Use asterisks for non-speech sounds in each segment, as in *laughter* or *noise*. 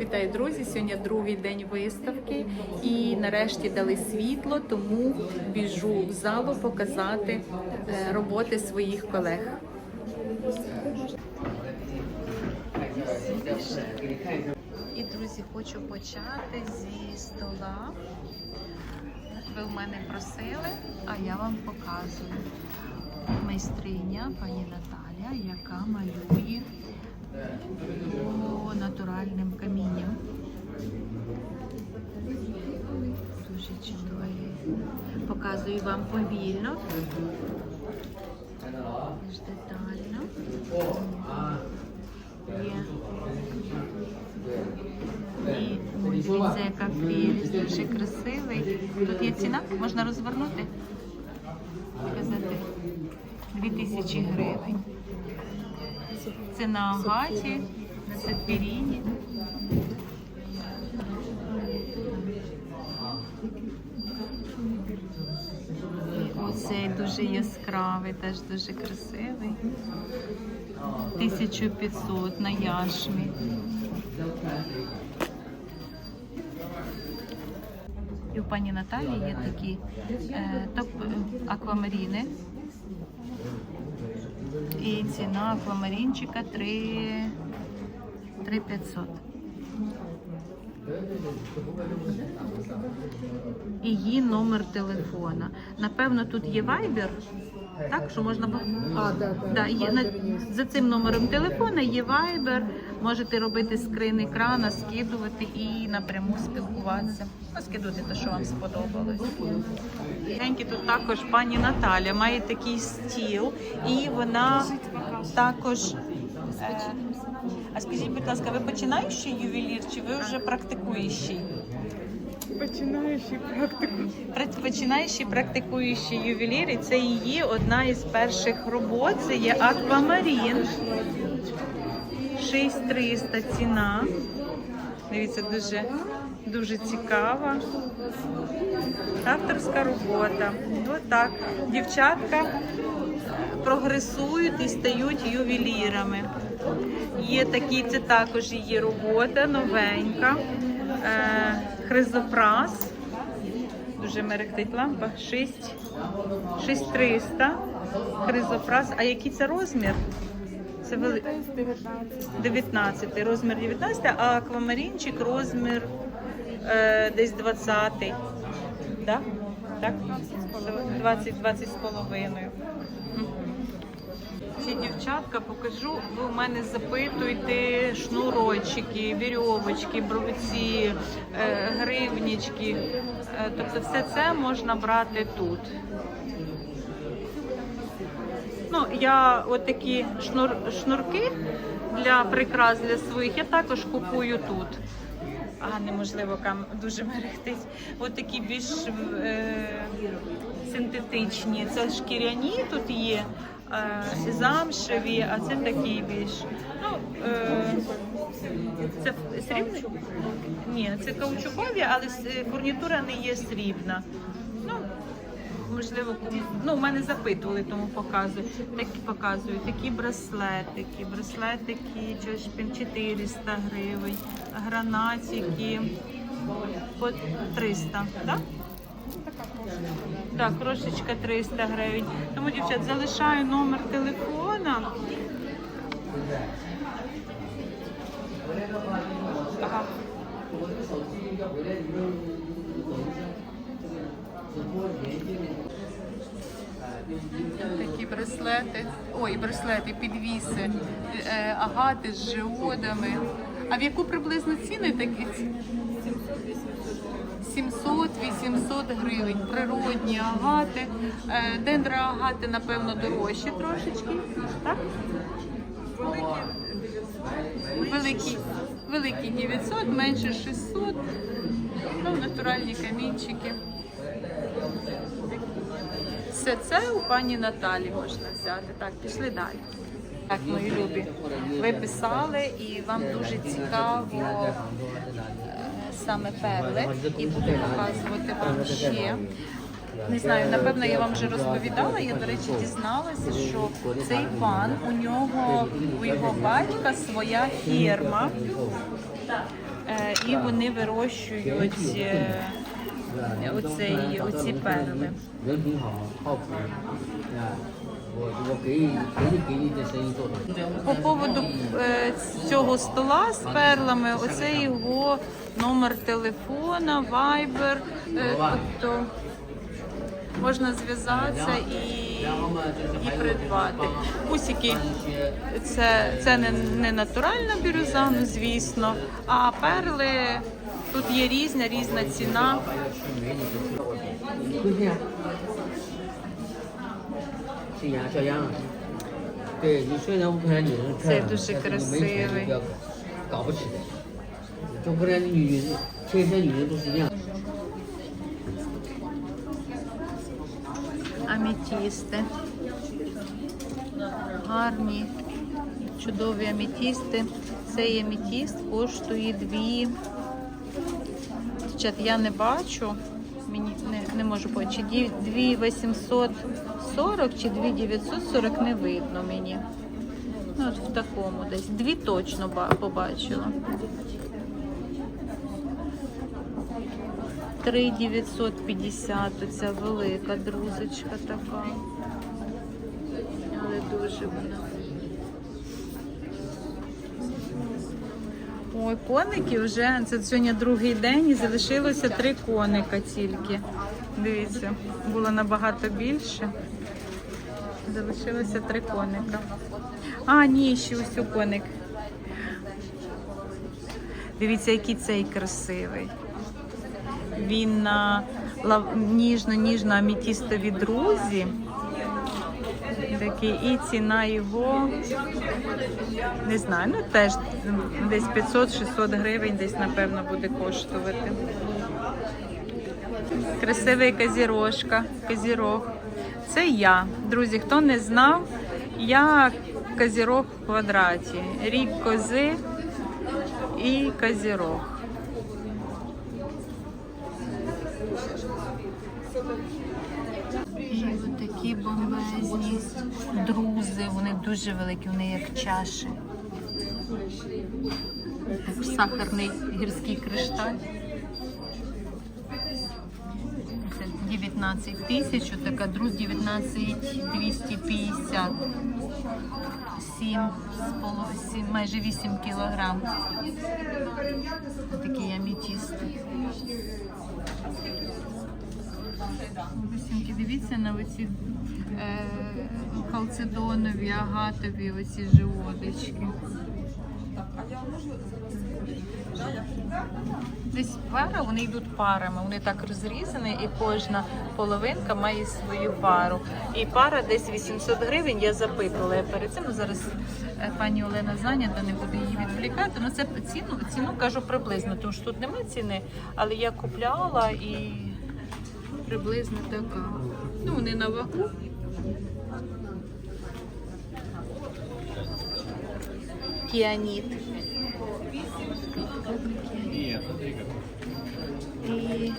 Вітаю, друзі! Сьогодні другий день виставки і нарешті дали світло, тому біжу в залу показати е, роботи своїх колег. І, друзі, хочу почати зі стола. Ви в мене просили, а я вам показую. Майстриня пані Наталя, яка малює по натуральним камінням. Дуже чудові. Показую вам повільно. Більш детально. Є. І дивіться, яка прелість, дуже красивий. Тут є ціна, можна розвернути. Показати. 2000 гривень. Це на агаті, на сапфіріні. Оцей дуже яскравий, теж дуже красивий. 1500 на яшмі. І у пані Наталі є такі е, топ аквамаріни. І ціна аквамарінчика 3 3500. І її номер телефона. Напевно, тут є Viber, так, що можна А, да, да. Да, є, на, за цим номером телефона є Viber, можете робити скрин екрана, скидувати і напряму спілкуватися. Ну, скидувати те, що вам сподобалось. Геньки тут також пані Наталя має такий стіл, і вона також. е, А скажіть, будь ласка, ви починаючий ювелір чи ви вже практикуючий? Починаючи практику. Пра- Починаючий практикуючий ювелір, і це її одна із перших робот. Це є аквамарін. 6300 ціна. Дивіться, дуже, дуже цікава. Авторська робота. Отак. Дівчатка прогресують і стають ювелірами. Є такі, це також її робота, новенька. Хризопрас. Дуже мерехтить лампа. 6, 6300. Хризопрас. А який це розмір? Це вели... 19. Розмір 19, а аквамарінчик розмір е, десь 20. Да? Так? 20, 20 з половиною. Мгм. Дівчатка покажу, ви у мене запитуєте шнурочки, вірьовочки, бровці, е, гривнічки. Е, Тобто все це можна брати тут. Ну, я от шнур, шнурки для прикрас для своїх я також купую тут. А, неможливо, кам дуже мерехтить. От більш е, синтетичні. Це шкіряні тут є, замшеві, а це такі більш. Ну, е, це срібний? Ні, це каучукові, але фурнітура не є срібна. Ну, можливо, ну, в мене запитували, тому показую. Такі показую, такі браслетики, браслетики Джошпін 400 гривень, гранатики по 300, так? Так, крошечка 300 гривень. Тому, дівчат, залишаю номер телефона. Такі браслети, ой, браслети, підвіси, е, агати з жеодами. А в яку приблизно ціни такі? 700-800 гривень. Природні агати. Е, Дендра агати, напевно, дорожчі трошечки. Так? Великі, великі 900, менше 600. Ну, натуральні камінчики. Все це у пані Наталі можна взяти. Так, пішли далі. Так, мої любі, ви писали і вам дуже цікаво е, саме перли. І буду показувати вам ще. Не знаю, напевно, я вам вже розповідала. Я, до речі, дізналася, що цей пан у нього, у його батька своя фірма. Е, І вони вирощують е, оцей, оці перли. По поводу е, цього стола з перлами, оце його номер телефона, вайбер. Е, тобто можна зв'язатися і і придбати. Усіки це це не, не натуральна бірюза, ну звісно, а перли тут є різна, різна ціна. 是牙这样。对你睡到乌克兰女人漂亮，但是你没钱就不要搞不起来。就乌克兰女人，天生女人都是那样。Аметісти, гарні, чудові амітісти. Цей амітіст коштує дві. Я не бачу, мені не, не можу бачити. Дві 800 940 чи 2940 не видно мені. Ну, от в такому десь. Дві точно побачила. 3950 оця велика друзочка така. Але дуже вона. Ой, коники вже, це сьогодні другий день і залишилося три коника тільки. Дивіться, було набагато більше. Залишилося три коника. А, ні, ще ось у коник. Дивіться, який цей красивий. Він на ніжно-ніжно амітістові друзі. Такий, і ціна його, не знаю, ну теж десь 500-600 гривень, десь, напевно, буде коштувати. Красивий казірожка, казірог. Це я. Друзі, хто не знав, я казірог в квадраті. Рік кози і казірог. І такі бомбезні друзи, вони дуже великі, вони як чаші. Як сахарний гірський кришталь. Це 19 тисяч, така друз 19 250. 7, з поло- майже 8 кілограм. Такий амітіст. Висімки, дивіться на оці е, халцедонові, агатові оці живодочки. Десь пара, вони йдуть парами, вони так розрізані, і кожна половинка має свою пару. І пара десь 800 гривень. Я запитувала я перед цим. Зараз е, пані Олена зайнята, не буду її відволікати. Ну це ціну, ціну кажу приблизно, тому що тут немає ціни, але я купляла і приблизно така. Ну, вони на вагу. Кіаніт. І,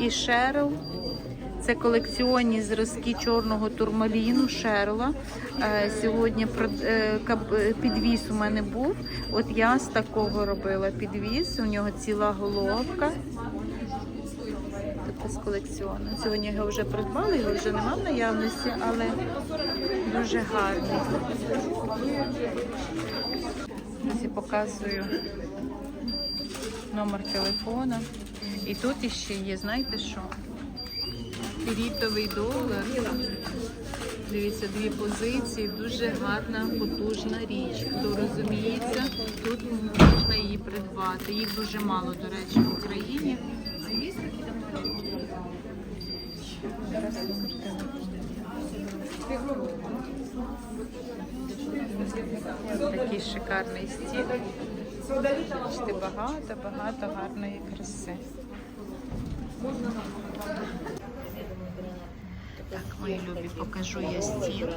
і Шерл. Це колекціонні зразки чорного турмаліну Шерла. Е, сьогодні е, е, підвіз у мене був. От я з такого робила підвіз. У нього ціла головка. Така з колекціону. Сьогодні його вже придбали, його вже нема в наявності, але дуже гарний. Я показую номер телефона. І тут іще є, знаєте що? Пірітовий долар. Дивіться, дві позиції, дуже гарна, потужна річ. Хто розуміється, тут можна її придбати. Їх дуже мало, до речі, в Україні. Такий шикарний стіл. Бачите, багато, багато гарної краси. Так, мої любі, покажу я стіл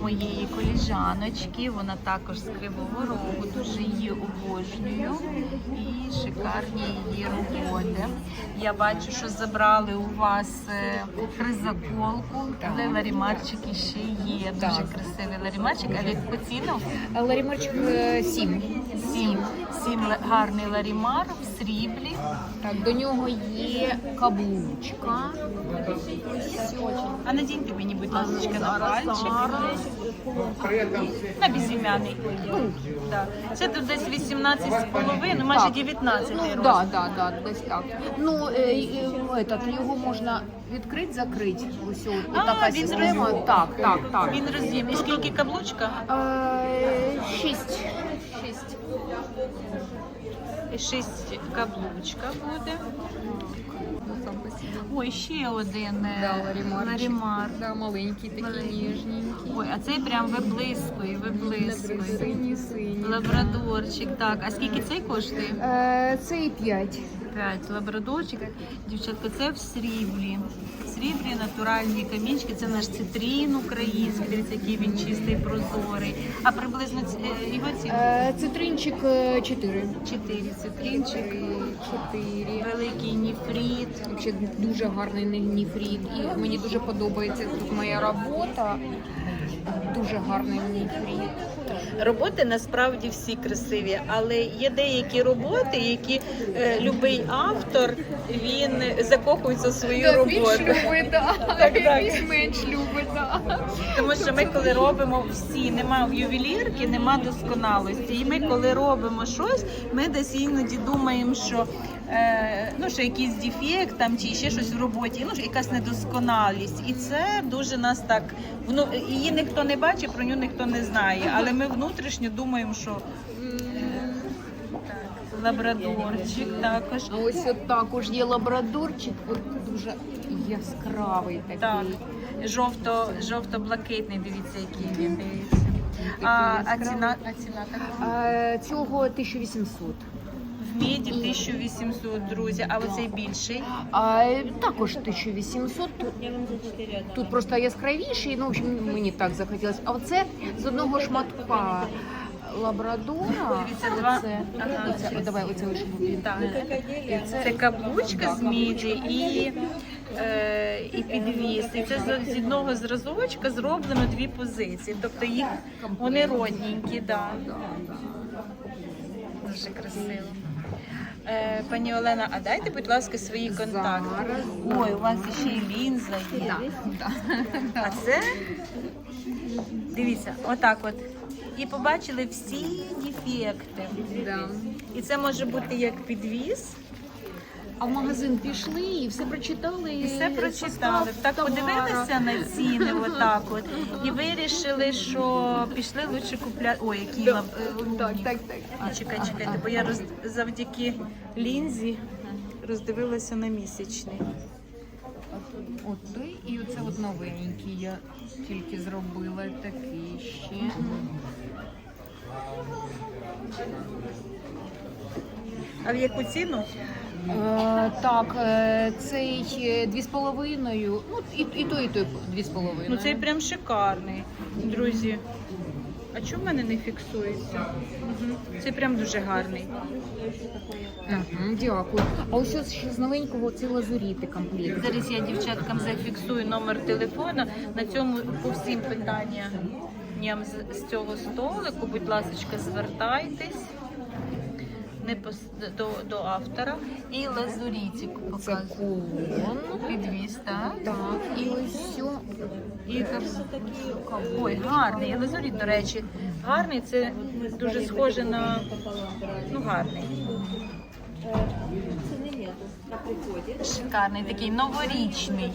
моєї коліжаночки. Вона також з Кривого Рогу, дуже її обожнюю. І шикарні її роботи. Я бачу, що забрали у вас е, хризаколку, але ларімарчики ще є. Дуже красивий ларімарчик. А в яку ціну? Ларімарчик 7. Сім. Сім ла- гарний ларімар в сріблі. Так, до нього є каблучка. А надіньте мені, будь ласка, на пальчик. На безім'яний. Да. Це тут десь 18 з половиною, майже 19 Ну, розмір. да, да, да, десь так. Ну, е, е, этот, його можна відкрити, закрити. Ось от, А, така він система. роз'єм. Так, так, так. Він роз'єм. І скільки каблучка? Е. Шість. І Шість каблучка буде. Ой, ще один е, Да, ларімар. Да, маленький, такий Маленький. ніжненький. Ой, а цей прям виблискує, виблискує. Синій, синій. Лабрадорчик. Так, а скільки цей коштує? Е, Це і п'ять. 5 лабрадорчик. Дівчатка, це в сріблі срібрі, натуральні камінчики. Це наш цитрін український, який він чистий, прозорий. А приблизно ці- е, його ціна Е, Цитринчик 4. 4 цитрінчик. Чотири, Великий ніфріт. Взагалі дуже гарний ніфріт. І мені дуже подобається тут моя робота. Дуже гарний ніфріт. Роботи насправді всі красиві, але є деякі роботи, які е, любий автор він закохується в свою Да, роботу. більш любить, да. *laughs* Так, так. Більш менш любить, да. Тому що ми коли робимо всі, нема в ювелірки, нема досконалості. І ми коли робимо щось, ми десь іноді думаємо, що е, ну, що якийсь дефект там чи ще щось в роботі, ну, якась недосконалість. І це дуже нас так. Ну, її ніхто не бачить, про нього ніхто не знає. Але ми внутрішньо думаємо, що лабрадорчик також. А ось от також є лабрадорчик, от дуже яскравий такий. Так, жовто, жовто-блакитний, дивіться, який він дивіться. А, а ціна, а ціна такого? А, цього 1800. В міді 1800, друзі, а оцей більший. А, також 1800. Тут, тут просто яскравіший, ну, в общем, мені так захотілося. А оце з одного шматка лабрадора. Дивіться, два. Оце, Ага. оце, о, давай, оце лише. Так. Це каблучка з міді і, е, і підвіс. І це з- з одного зразочка зроблено дві позиції. Тобто їх вони родненькі, да. Дуже красиво. Е, пані Олена, а дайте, будь ласка, свої контакти. Зараз. Ой, у вас ще й лінза є. А це дивіться, отак от. І побачили всі дефекти. Да. І це може бути як підвіз. А в магазин пішли і все прочитали. І все прочитали. Так товара. подивилися на ціни, отак от, і вирішили, що пішли лучше купляти. Ой, який лаб... е, Так, так, так. А, чекай, чекайте, бо я роз... завдяки лінзі роздивилася на місячний. От той і оце от новенький. Я тільки зробила такий ще. А в яку ціну? Е, так, е, цей е, дві з половиною. Ну, і, і той, і той дві з половиною. Ну цей прям шикарний, друзі. А чому в мене не фіксується? Мгм. Це прям дуже гарний. Мгм, дякую. А ось ось ще з новенького це лазуріти комплект. Зараз я дівчаткам зафіксую номер телефона. На цьому по всім питанням з, з цього столику, будь ласка, звертайтесь не пос- до, до автора. І лазурітик показую. Підвіз, так? І ось все. І Ой, гарний. Лазуріт, до речі, гарний. Це дуже схоже на ну гарний. Шикарний, такий новорічний.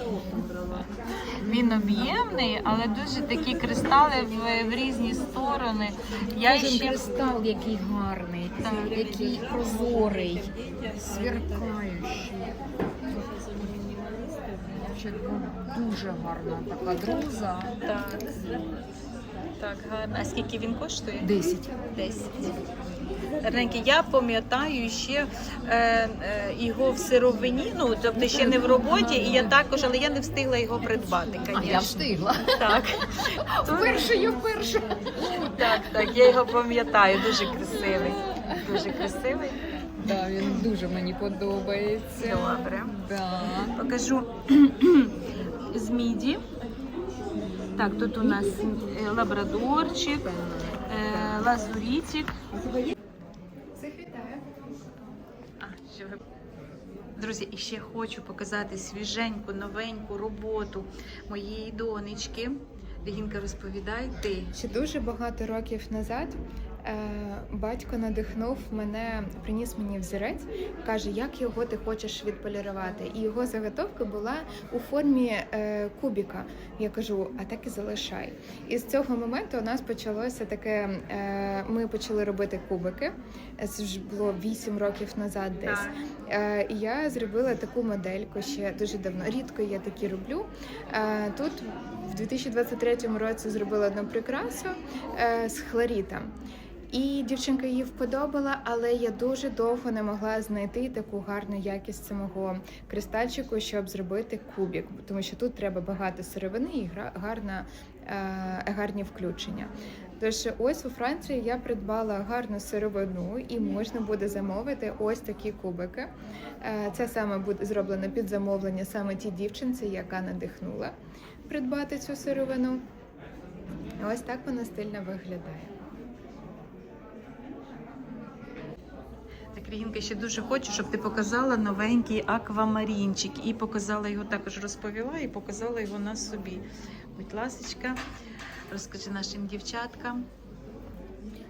Він об'ємний, але дуже такі кристали в, в різні сторони. Я Кожен ще кристал який гарний, Так. який прозорий, сверкаючий. Дуже гарна така друза. так, так гарно. А скільки він коштує? Десять. 10. Гарненький. Я пам'ятаю ще е, е, його в сировині, ну тобто ще не в роботі, і я також, але я не встигла його придбати. А я звісно. встигла. Так, Вперше я вперше. так, так, я його пам'ятаю, дуже красивий. Дуже красивий. Да, він дуже мені подобається. Добре. Да. Покажу *clears throat* з міді. Так, тут у нас е, лабрадорчик, е, лазурітик. Друзі, і ще хочу показати свіженьку, новеньку роботу моєї донечки. Регінка, розповідай ти. Ще дуже багато років назад батько надихнув мене, приніс мені взірець, каже, як його ти хочеш відполірувати. І його заготовка була у формі е, кубіка. Я кажу, а так і залишай. І з цього моменту у нас почалося таке. Е, ми почали робити кубики. Це ж було 8 років назад десь. Е, і я зробила таку модельку ще дуже давно. Рідко я такі роблю. Е, тут в 2023 році зробила одну прикрасу е, з хлорітом. І дівчинка її вподобала, але я дуже довго не могла знайти таку гарну якість самого кристальчику, щоб зробити кубік, тому що тут треба багато сировини і гарна, е, гарні включення. Тож ось у Франції я придбала гарну сировину і можна буде замовити ось такі кубики. Е, Це саме буде зроблено під замовлення саме тій дівчинці, яка надихнула придбати цю сировину. Ось так вона стильно виглядає. Так, ще дуже хочу, щоб ти показала новенький аквамарінчик. І показала його також розповіла і показала його на собі. Будь ласочка, розкажи нашим дівчаткам.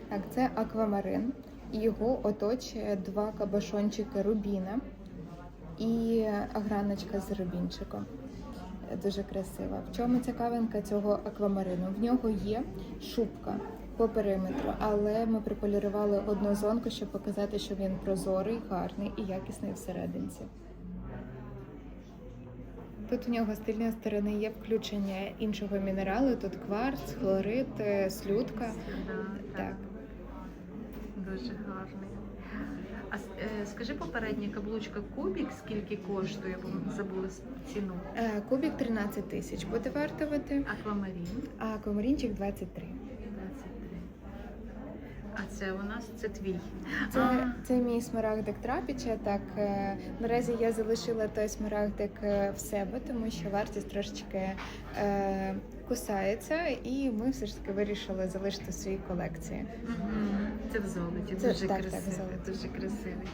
Так, це аквамарин. І Його оточує два кабашончики рубіна і аграночка з рубінчиком. Дуже красива. В чому цікавинка цього аквамарину? В нього є шубка по периметру, але ми приполірували одну зонку, щоб показати, що він прозорий, гарний і якісний всерединці. Тут у нього з тильної сторони є включення іншого мінералу. Тут кварц, хлорид, е, слюдка. Так. Дуже гарний. А е, скажи попередня каблучка кубік, скільки коштує, бо ми забули ціну. Е, Кубік 13 тисяч буде вартувати, Аквамарін а комарінчик 23. 23. Це у нас це твій. Це, це мій смарагдик трапіча. Так е, наразі я залишила той смарагдик е, в себе, тому що вартість трошечки е, кусається, і ми все ж таки вирішили залишити в своїй колекції. Це в золоті, Це- дуже так, так, красивий, золоті. дуже красивий.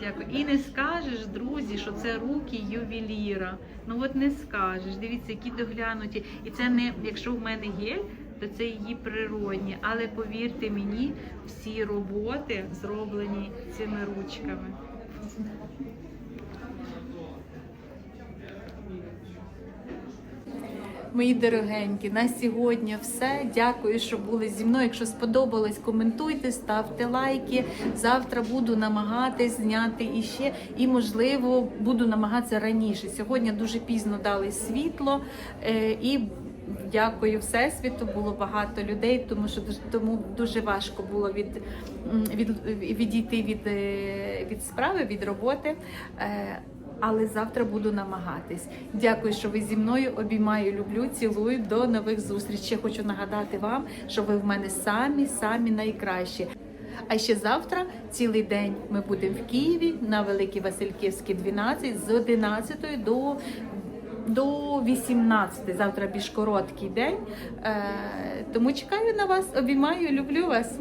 Дякую. І не скажеш, друзі, що це руки ювеліра. Ну от не скажеш. Дивіться, які доглянуті. І це не, якщо в мене гель, то це її природні. Але повірте мені, всі роботи зроблені цими ручками. Мої дорогенькі, на сьогодні все. Дякую, що були зі мною. Якщо сподобалось, коментуйте, ставте лайки. Завтра буду намагатись зняти іще, і можливо буду намагатися раніше. Сьогодні дуже пізно дали світло е, і. Дякую Всесвіту, було багато людей, тому що тому дуже важко було від, від, відійти від, е, від справи, від роботи. Е, але завтра буду намагатись. Дякую, що ви зі мною обіймаю, люблю, цілую. До нових зустрічей. Хочу нагадати вам, що ви в мене самі, самі найкращі. А ще завтра цілий день ми будемо в Києві на Великій Васильківській 12 з 11 до, до 18. Завтра більш короткий день. Е, тому чекаю на вас, обіймаю, люблю вас.